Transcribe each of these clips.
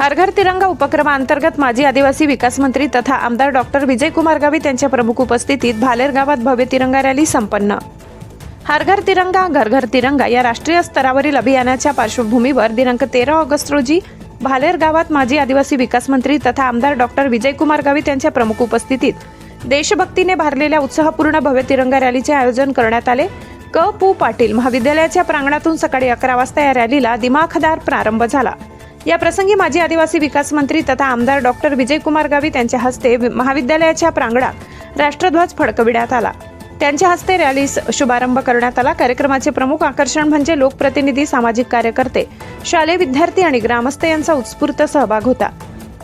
हर घर तिरंगा उपक्रमाअंतर्गत माजी आदिवासी विकास मंत्री तथा आमदार डॉक्टर विजयकुमार गावित यांच्या प्रमुख उपस्थितीत भालेर गावात भव्य तिरंगा रॅली संपन्न. हर घर तिरंगा घर घर तिरंगा या राष्ट्रीय स्तरावरील अभियानाच्या पार्श्वभूमीवर दिनांक तेरा ऑगस्ट रोजी भालेर गावात माजी आदिवासी विकास मंत्री तथा आमदार डॉक्टर विजयकुमार गावित यांच्या प्रमुख उपस्थितीत देशभक्तीने भारलेल्या उत्साहपूर्ण भव्य तिरंगा रॅलीचे आयोजन करण्यात आले. क. पू. पाटील महाविद्यालयाच्या प्रांगणातून सकाळी अकरा वाजता या रॅलीला दिमाखदार प्रारंभ झाला. या प्रसंगी माजी आदिवासी विकास मंत्री तथा आमदार डॉक्टर विजयकुमार गावित यांच्या हस्ते महाविद्यालयाच्या प्रांगणात राष्ट्रध्वज फडकविण्यात आला. त्यांच्या हस्ते रॅलीस शुभारंभ करण्यात आला. कार्यक्रमाचे प्रमुख आकर्षण म्हणजे लोकप्रतिनिधी सामाजिक कार्यकर्ते शालेय विद्यार्थी आणि ग्रामस्थ यांचा उत्स्फूर्त सहभाग होता.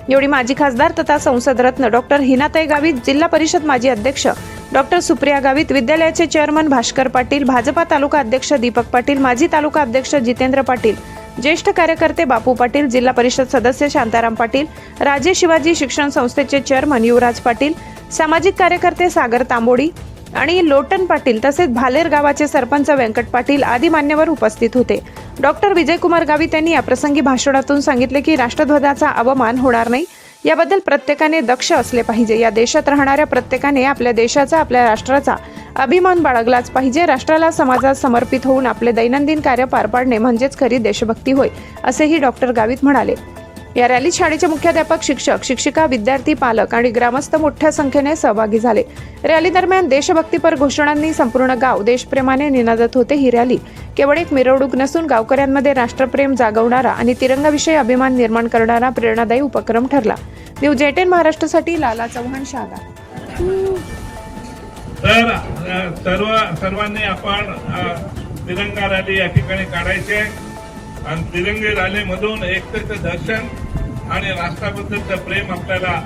एवढी माजी खासदार तथा संसद रत्न डॉक्टर हिनाताई गावित जिल्हा परिषद माजी अध्यक्ष डॉक्टर सुप्रिया गावित विद्यालयाचे चेअरमन भास्कर पाटील भाजपा तालुका अध्यक्ष दीपक पाटील माजी तालुका अध्यक्ष जितेंद्र पाटील ज्येष्ठ कार्यकर्ते बापू पाटील जिल्हा परिषद सदस्य शांताराम पाटील राजे शिवाजी शिक्षण संस्थेचे चेअरमन युवराज पाटील सामाजिक कार्यकर्ते सागर तांबोडी आणि लोटन पाटील तसेच भालेर गावाचे सरपंच व्यंकट पाटील आदी मान्यवर उपस्थित होते. डॉक्टर विजयकुमार गावित यांनी याप्रसंगी भाषणातून सांगितले की राष्ट्रध्वजाचा अवमान होणार नाही. याबद्दल प्रत्येकाने दक्ष असले पाहिजे. या देशात राहणाऱ्या प्रत्येकाने आपल्या देशाचा आपल्या राष्ट्राचा अभिमान बाळगलाच पाहिजे. राष्ट्राला समाजात समर्पित होऊन आपले दैनंदिन कार्य पार पाडणे म्हणजेच खरी देशभक्ती होय असेही डॉक्टर गावित म्हणाले. या रॅलीत शाळेचे मुख्याध्यापक शिक्षक शिक्षिका विद्यार्थी पालक आणि ग्रामस्थ मोठ्या संख्येने सहभागी झाले. रॅली दरम्यान देशभक्तीपर घोषणांनी संपूर्ण गाव देशप्रेमाने निनादत होते ही रॅली. केवळ एक मिरवणूक नसून गावकऱ्यांमध्ये राष्ट्रप्रेम जागवणारा आणि तिरंगाविषयी अभिमान निर्माण करणारा प्रेरणादायी उपक्रम ठरला. न्यूज एटेन महाराष्ट्रासाठी लाला चव्हाण शहादा तर सर्व सर्वांनी आपण तिरंगा रॅली या ठिकाणी काढायचे आणि तिरंगी रॅलीमधून एकतेचं दर्शन आणि राष्ट्राबद्दलचं प्रेम आपल्याला